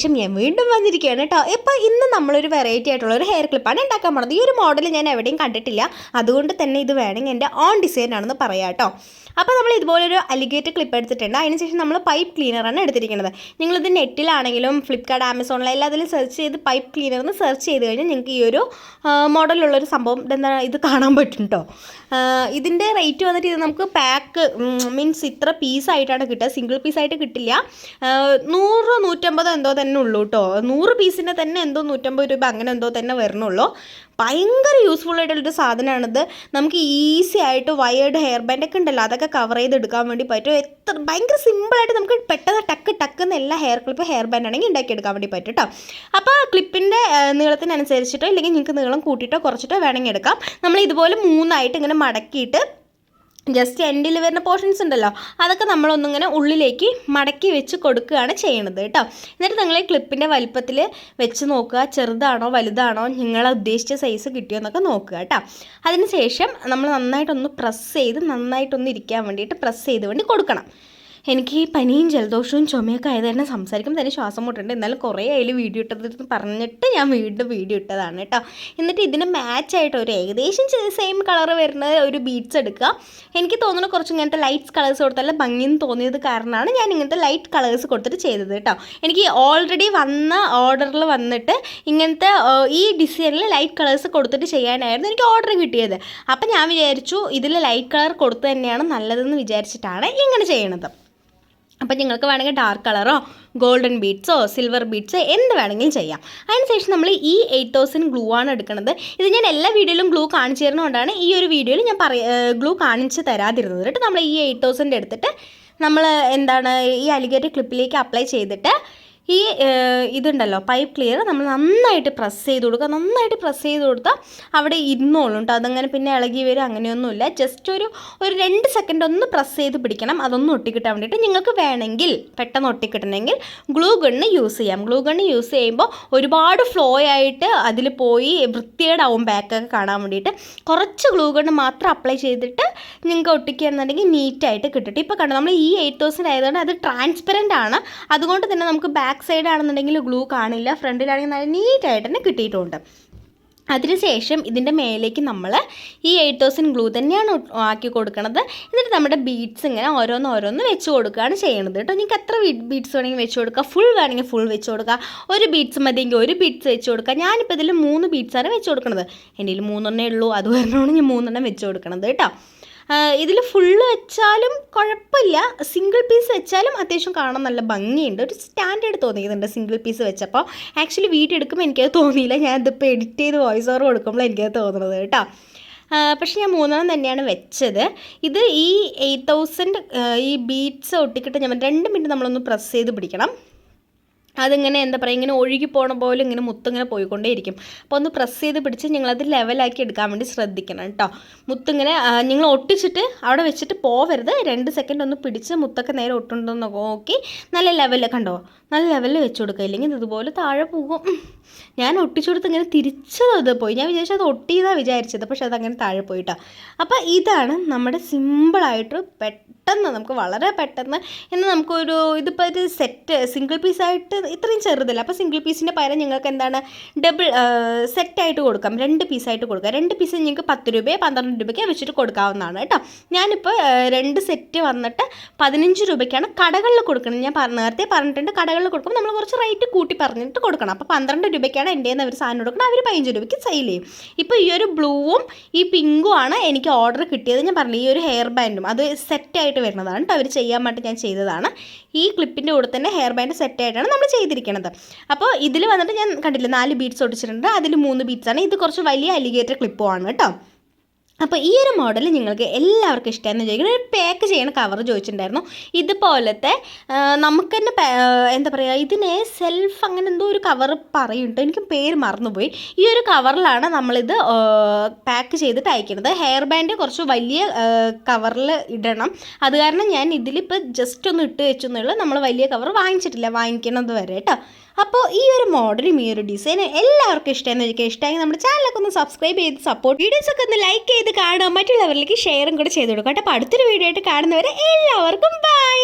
ശേഷം ഞാൻ വീണ്ടും വന്നിരിക്കുകയാണ് കേട്ടോ. ഇപ്പോൾ ഇന്ന് നമ്മളൊരു വെറൈറ്റി ആയിട്ടുള്ള ഒരു ഹെയർ ക്ലിപ്പാണ് ഉണ്ടാക്കാൻ പോണത്. ഈ ഒരു മോഡൽ ഞാൻ എവിടെയും കണ്ടിട്ടില്ല. അതുകൊണ്ട് തന്നെ ഇത് വേണമെങ്കിൽ എന്റെ ഓൺ ഡിസൈൻ ആണെന്ന് പറയാം കേട്ടോ. അപ്പോൾ നമ്മൾ ഇതുപോലൊരു അലിഗേറ്റർ ക്ലിപ്പ് എടുത്തിട്ടുണ്ട്. അതിനുശേഷം നമ്മൾ പൈപ്പ് ക്ലീനറാണ് എടുത്തിരിക്കുന്നത്. നിങ്ങളിത് നെറ്റിലാണെങ്കിലും ഫ്ലിപ്കാർട്ട് ആമസോണിൽ എല്ലാത്തിലും സെർച്ച് ചെയ്ത് പൈപ്പ് ക്ലീനർ എന്ന് സെർച്ച് ചെയ്ത് കഴിഞ്ഞാൽ നിങ്ങൾക്ക് ഈ ഒരു മോഡലുള്ളൊരു സംഭവം എന്താ ഇത് കാണാൻ പറ്റും കേട്ടോ ഇതിന്റെ റേറ്റ് വന്നിട്ട് ഇത് നമുക്ക് പാക്ക് മീൻസ് ഇത്ര പീസായിട്ടാണ് കിട്ടുക. സിംഗിൾ പീസായിട്ട് കിട്ടില്ല. നൂറ് നൂറ്റമ്പതോ എന്തോ തന്നെ ഉള്ളൂ കേട്ടോ നൂറ് പീസിന്റെ തന്നെ എന്തോ നൂറ്റമ്പത് രൂപ അങ്ങനെ എന്തോ തന്നെ വരണുള്ളൂ. ഭയങ്കര യൂസ്ഫുൾ ആയിട്ടുള്ളൊരു സാധനമാണിത് നമുക്ക് ഈസി ആയിട്ട് വയേർഡ് ഹെയർ ബാൻഡ് ഒക്കെ ഉണ്ടല്ലോ കവർ ചെയ്തെടുക്കാൻ വേണ്ടി പറ്റും. എത്ര ഭയങ്കര സിമ്പിളായിട്ട് നമുക്ക് പെട്ടെന്ന് ടക്ക് ടക്ക് എന്ന് എല്ലാ ഹെയർ ക്ലിപ്പ് ഹെയർ ബാൻഡ് ആണെങ്കിൽ ഉണ്ടാക്കിയെടുക്കാൻ വേണ്ടി പറ്റും കേട്ടോ അപ്പോൾ ക്ലിപ്പിന്റെ നീളത്തിനനുസരിച്ചിട്ടോ ഇല്ലെങ്കിൽ നിങ്ങൾക്ക് നീളം കൂട്ടിയിട്ടോ കുറച്ചിട്ടോ വേണമെങ്കിൽ എടുക്കാം. നമ്മൾ ഇതുപോലെ മൂന്നായിട്ട് ഇങ്ങനെ മടക്കിയിട്ട് ജസ്റ്റ് എൻഡിൽ വരുന്ന പോർഷൻസ് ഉണ്ടല്ലോ. അതൊക്കെ നമ്മളൊന്നിങ്ങനെ ഉള്ളിലേക്ക് മടക്കി വെച്ച് കൊടുക്കുകയാണ് ചെയ്യണത് കേട്ടോ. എന്നിട്ട് നിങ്ങൾ ഈ ക്ലിപ്പിന്റെ വലിപ്പത്തിൽ വെച്ച് നോക്കുക. ചെറുതാണോ വലുതാണോ നിങ്ങൾ ഉദ്ദേശിച്ച സൈസ് കിട്ടിയോ എന്നൊക്കെ നോക്കുക കേട്ടോ. അതിന് ശേഷം നമ്മൾ നന്നായിട്ടൊന്ന് പ്രസ് ചെയ്ത് നന്നായിട്ടൊന്ന് ഇരിക്കാൻ വേണ്ടിയിട്ട് പ്രസ് ചെയ്ത് വേണ്ടി കൊടുക്കണം. എനിക്ക് ഈ പനിയും ജലദോഷവും ചുമയൊക്കെ ആയത് തന്നെ സംസാരിക്കുമ്പോൾ തന്നെ ശ്വാസം മുട്ടുണ്ട്. എന്നാലും കുറേ അതിൽ വീഡിയോ ഇട്ടതെന്ന് പറഞ്ഞിട്ട് ഞാൻ വീണ്ടും വീഡിയോ ഇട്ടതാണ് കേട്ടോ. എന്നിട്ട് ഇതിന് മാച്ചായിട്ട് ഒരു ഏകദേശം സെയിം കളർ വരുന്ന ഒരു ബീഡ്സ് എടുക്കുക. എനിക്ക് തോന്നുന്നു കുറച്ച് ഇങ്ങനത്തെ ലൈറ്റ്സ് കളേഴ്സ് കൊടുത്താൽ ഭംഗിയെന്ന് തോന്നിയത് കാരണമാണ് ഞാൻ ഇങ്ങനത്തെ ലൈറ്റ് കളേഴ്സ് കൊടുത്തിട്ട് ചെയ്തത് കേട്ടോ. എനിക്ക് ഓൾറെഡി വന്ന ഓർഡറിൽ വന്നിട്ട് ഇങ്ങനത്തെ ഈ ഡിസൈനിൽ ലൈറ്റ് കളേഴ്സ് കൊടുത്തിട്ട് ചെയ്യാനായിരുന്നു എനിക്ക് ഓർഡർ കിട്ടിയത്. അപ്പം ഞാൻ വിചാരിച്ചു ഇതിൽ ലൈറ്റ് കളർ കൊടുത്തു തന്നെയാണ് നല്ലതെന്ന് വിചാരിച്ചിട്ടാണ് ഇങ്ങനെ ചെയ്യണത്. അപ്പം നിങ്ങൾക്ക് വേണമെങ്കിൽ ഡാർക്ക് കളറോ ഗോൾഡൻ ബീഡ്സോ സിൽവർ ബീഡ്സോ എന്ത് വേണമെങ്കിലും ചെയ്യാം. അതിനുശേഷം നമ്മൾ ഈ എയ്റ്റ് തൗസൻഡ് ഗ്ലൂ ആണ് എടുക്കുന്നത് ഇത് ഞാൻ എല്ലാ വീഡിയോയിലും ഗ്ലൂ കാണിച്ചു തരുന്നതുകൊണ്ടാണ് ഈ ഒരു വീഡിയോയിൽ ഞാൻ പറയ ഗ്ലൂ കാണിച്ച് തരാതിരുന്നത് കേട്ടോ. നമ്മൾ ഈ എയ്റ്റ് തൗസൻഡ് എടുത്തിട്ട് നമ്മൾ എന്താണ് ഈ അലിഗേറ്റർ ക്ലിപ്പിലേക്ക് അപ്ലൈ ചെയ്തിട്ട് ഈ ഇതുണ്ടല്ലോ പൈപ്പ് ക്ലിയർ നമ്മൾ നന്നായിട്ട് പ്രസ് ചെയ്ത് കൊടുക്കുക. നന്നായിട്ട് പ്രസ് ചെയ്ത് കൊടുത്താൽ അവിടെ ഇരുന്നോളും കേട്ടോ. അതങ്ങനെ പിന്നെ ഇളകി വരും അങ്ങനെയൊന്നുമില്ല. ജസ്റ്റ് ഒരു ഒരു രണ്ട് സെക്കൻഡ് ഒന്ന് പ്രസ് ചെയ്ത് പിടിക്കണം. അതൊന്ന് ഒട്ടിക്കിട്ടാൻ വേണ്ടിയിട്ട് നിങ്ങൾക്ക് വേണമെങ്കിൽ പെട്ടെന്ന് ഒട്ടിക്കിട്ടണമെങ്കിൽ ഗ്ലൂ ഗണ്ണ് യൂസ് ചെയ്യാം. ഗ്ലൂ ഗണ്ണ് യൂസ് ചെയ്യുമ്പോൾ ഒരുപാട് ഫ്ലോ ആയിട്ട് അതിൽ പോയി വൃത്തികേടാവും ബാക്കൊക്കെ കാണാൻ വേണ്ടിയിട്ട്. കുറച്ച് ഗ്ലൂ ഗണ്ണ് മാത്രം അപ്ലൈ ചെയ്തിട്ട് നിങ്ങൾക്ക് ഒട്ടിക്കുകയാണെന്നുണ്ടെങ്കിൽ നീറ്റായിട്ട് കിട്ടിട്ട്. ഇപ്പോൾ കണ്ടു നമ്മൾ ഈ എയ്റ്റ് തൗസൻഡ് ആയതുകൊണ്ട് അത് ട്രാൻസ്പെറന്റ് ആണ്. അതുകൊണ്ട് തന്നെ നമുക്ക് ബാക്ക് സൈഡ് ആണെന്നുണ്ടെങ്കിൽ ഗ്ലൂ കാണില്ല ഫ്രണ്ടിലാണെങ്കിൽ നല്ല നീറ്റായിട്ട് തന്നെ കിട്ടിയിട്ടുണ്ട്. അതിനുശേഷം ഇതിന്റെ മേലേക്ക് നമ്മൾ ഈ എയ്റ്റ് തൗസൻഡ് ഗ്ലൂ തന്നെയാണ് ആക്കി കൊടുക്കുന്നത് എന്നിട്ട് നമ്മുടെ ബീഡ്സ് ഇങ്ങനെ ഓരോന്ന് ഓരോന്ന് വെച്ച് കൊടുക്കുകയാണ് ചെയ്യുന്നത് കേട്ടോ. നിങ്ങൾക്ക് എത്ര ബീഡ്സ് വേണമെങ്കിൽ വെച്ച് കൊടുക്കുക ഫുൾ വേണമെങ്കിൽ ഫുൾ വെച്ച് കൊടുക്കുക ഒരു ബീഡ്സ് മതിയെങ്കിൽ ഒരു ബീഡ്സ് വെച്ച് കൊടുക്കുക ഞാനിപ്പോൾ ഇതിൽ മൂന്ന് ബീഡ്സാണ് വെച്ച് കൊടുക്കുന്നത് എന്റെ മൂന്നെണ്ണേ ഉള്ളൂ. അത് കാരണമാണ് ഞാൻ മൂന്നെണ്ണം വെച്ച് കൊടുക്കണത് കേട്ടോ. ഇതിൽ ഫുള്ള് വെച്ചാലും കുഴപ്പമില്ല. സിംഗിൾ പീസ് വെച്ചാലും അത്യാവശ്യം കാണാൻ നല്ല ഭംഗിയുണ്ട്. ഒരു സ്റ്റാൻഡേർഡ് തോന്നിയിട്ടുണ്ട് സിംഗിൾ പീസ് വെച്ചപ്പോൾ. ആക്ച്വലി വീഡിയോ എടുക്കുമ്പോൾ എനിക്കത് തോന്നിയില്ല. ഞാൻ ഇതിപ്പോൾ എഡിറ്റ് ചെയ്ത് വോയിസ് ഓവർ കൊടുക്കുമ്പോൾ എനിക്കത് തോന്നുന്നത് കേട്ടോ. പക്ഷെ ഞാൻ മൂന്നെണ്ണം തന്നെയാണ് വെച്ചത്. ഇത് ഈ എയ്റ്റ് തൗസൻഡ് ഈ ബീറ്റ്സ് ഒട്ടിക്കിട്ട് ഞാൻ രണ്ട് മിനിറ്റ് നമ്മളൊന്ന് പ്രസ് ചെയ്ത് പിടിക്കണം. അതിങ്ങനെ എന്താ പറയുക ഇങ്ങനെ ഒഴുകി പോണ പോലെ ഇങ്ങനെ മുത്തിങ്ങനെ പോയിക്കൊണ്ടേയിരിക്കും. അപ്പോൾ ഒന്ന് പ്രസ് ചെയ്ത് പിടിച്ച് നിങ്ങളത് ലെവലാക്കി എടുക്കാൻ വേണ്ടി ശ്രദ്ധിക്കണം കേട്ടോ മുത്തിങ്ങനെ നിങ്ങൾ ഒട്ടിച്ചിട്ട് അവിടെ വെച്ചിട്ട് പോവരുത്. രണ്ട് സെക്കൻഡ് ഒന്ന് പിടിച്ച് മുത്തൊക്കെ നേരെ ഒട്ടുണ്ടോ എന്ന് നോക്കി. നല്ല ലെവലിൽ കണ്ടോ? നല്ല ലെവലിൽ വെച്ച് കൊടുക്കുക. ഇല്ലെങ്കിൽ ഇത് ഇതുപോലെ താഴെ പോകും. ഞാൻ ഒട്ടിച്ചു കൊടുത്ത് ഇങ്ങനെ തിരിച്ചത് അത് പോയി. ഞാൻ വിചാരിച്ചത് അത് ഒട്ടിയതാണ് വിചാരിച്ചത്. പക്ഷെ അതങ്ങനെ താഴെ പോയിട്ടാ അപ്പോൾ ഇതാണ് നമ്മുടെ സിമ്പിളായിട്ട് പെട്ടെന്ന് നമുക്ക് വളരെ പെട്ടെന്ന് എന്നാൽ നമുക്കൊരു ഇതിപ്പോൾ ഒരു സെറ്റ് സിംഗിൾ പീസായിട്ട് ഇത്രയും ചെറുതല്ല. അപ്പോൾ സിംഗിൾ പീസിന്റെ പകരം നിങ്ങൾക്ക് എന്താണ്? ഡബിൾ സെറ്റായിട്ട് കൊടുക്കാം. രണ്ട് പീസായിട്ട് കൊടുക്കാം. രണ്ട് പീസ് നിങ്ങൾക്ക് പത്ത് രൂപയോ പന്ത്രണ്ട് രൂപയ്ക്ക് വെച്ചിട്ട് കൊടുക്കാവുന്നതാണ് കേട്ടോ. ഞാനിപ്പോൾ രണ്ട് സെറ്റ് വന്നിട്ട് പതിനഞ്ച് രൂപയ്ക്കാണ് കടകളിൽ കൊടുക്കുന്നത് ഞാൻ നേരത്തെ പറഞ്ഞിട്ടുണ്ട് കടകളിൽ കൊടുക്കുമ്പോൾ നമ്മൾ കുറച്ച് റേറ്റ് കൂട്ടി പറഞ്ഞിട്ട് കൊടുക്കണം. അപ്പോൾ പന്ത്രണ്ട് രൂപയ്ക്കാണ് എന്റെ അവർ സാധനം കൊടുക്കണം അവർ പതിനഞ്ച് രൂപയ്ക്ക് സെയിൽ ചെയ്യും. ഇപ്പോൾ ഈ ഒരു ബ്ലൂവും ഈ പിങ്കും ആണ് എനിക്ക് ഓർഡർ കിട്ടിയത്. ഞാൻ പറഞ്ഞു ഈ ഒരു ഹെയർ ബാൻഡും അത് സെറ്റായിട്ട് വരുന്നതാണ് കേട്ടോ. അവർ ചെയ്യാൻ വേണ്ടി ഞാൻ ചെയ്തതാണ്. ഈ ക്ലിപ്പിന്റെ കൂടെ തന്നെ ഹെയർ ബാൻഡ് സെറ്റായിട്ടാണ് നമ്മൾ ചെയ്തിരിക്കുന്നത് അപ്പോൾ ഇതിൽ വന്നിട്ട് ഞാൻ കണ്ടില്ല നാല് ബീറ്റ്സ് ഒട്ടിച്ചിട്ടുണ്ട്. അതിൽ മൂന്ന് ബീറ്റ്സ് ആണ്. ഇത് കുറച്ച് വലിയ അലിഗേറ്റർ ക്ലിപ്പുമാണ് കേട്ടോ. അപ്പോൾ ഈ ഒരു മോഡൽ നിങ്ങൾക്ക് എല്ലാവർക്കും ഇഷ്ടമായിരുന്നു ചോദിക്കുന്നത് ഒരു പാക്ക് ചെയ്യണ കവർ ചോദിച്ചിട്ടുണ്ടായിരുന്നു. ഇതുപോലത്തെ നമുക്ക് തന്നെ എന്താ പറയുക ഇതിനെ സെൽഫ് അങ്ങനെ എന്തോ ഒരു കവർ പറയുന്നുണ്ട്. എനിക്ക് പേര് മറന്നുപോയി. ഈ ഒരു കവറിലാണ് നമ്മളിത് പാക്ക് ചെയ്തിട്ട് അയക്കുന്നത് ഹെയർ ബാൻഡ് കുറച്ച് വലിയ കവറിൽ ഇടണം. അത് കാരണം ഞാൻ ഇതിലിപ്പോൾ ജസ്റ്റ് ഒന്ന് ഇട്ട് വെച്ചു എന്നുള്ളൂ. നമ്മൾ വലിയ കവർ വാങ്ങിച്ചിട്ടില്ല. വാങ്ങിക്കണത് വരെ കേട്ടോ അപ്പോൾ ഈ ഒരു മോഡലും ഈ ഒരു ഡിസൈനും എല്ലാവർക്കും ഇഷ്ടമെന്ന് എനിക്ക് ഇഷ്ടമായി നമ്മുടെ ചാനലൊക്കെ ഒന്ന് സബ്സ്ക്രൈബ് ചെയ്ത് സപ്പോർട്ട് വീഡിയോസൊക്കെ ഒന്ന് ലൈക്ക് ചെയ്ത് കാണുക. മറ്റുള്ളവരിലേക്ക് ഷെയറും കൂടെ ചെയ്ത് കൊടുക്കുക കേട്ടോ. അപ്പോൾ അടുത്തൊരു വീഡിയോ ആയിട്ട് കാണുന്നവരെ എല്ലാവർക്കും ബൈ